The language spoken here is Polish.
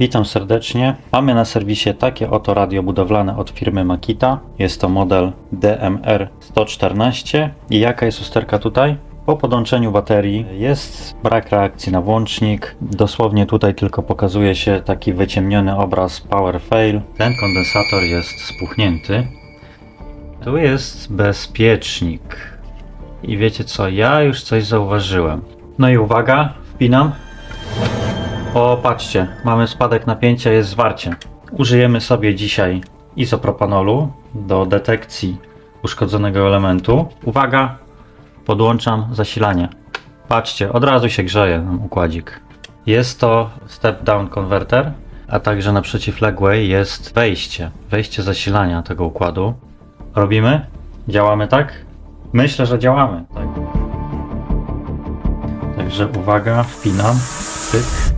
Witam serdecznie. Mamy na serwisie takie oto radio budowlane od firmy Makita. Jest to model DMR 114. I jaka jest usterka tutaj? Po podłączeniu baterii jest brak reakcji na włącznik. Dosłownie tutaj tylko pokazuje się taki wyciemniony obraz power fail. Ten kondensator jest spuchnięty. Tu jest bezpiecznik. I wiecie co, ja już coś zauważyłem. No i uwaga, wpinam. O, patrzcie, mamy spadek napięcia, jest zwarcie. Użyjemy sobie dzisiaj izopropanolu do detekcji uszkodzonego elementu. Uwaga, podłączam zasilanie. Patrzcie, od razu się grzeje układzik. Jest to step down converter, a także na przeciwległej jest wejście, wejście zasilania tego układu. Robimy? Działamy tak? Myślę, że działamy. Tak. Także uwaga, wpinam. Pyk.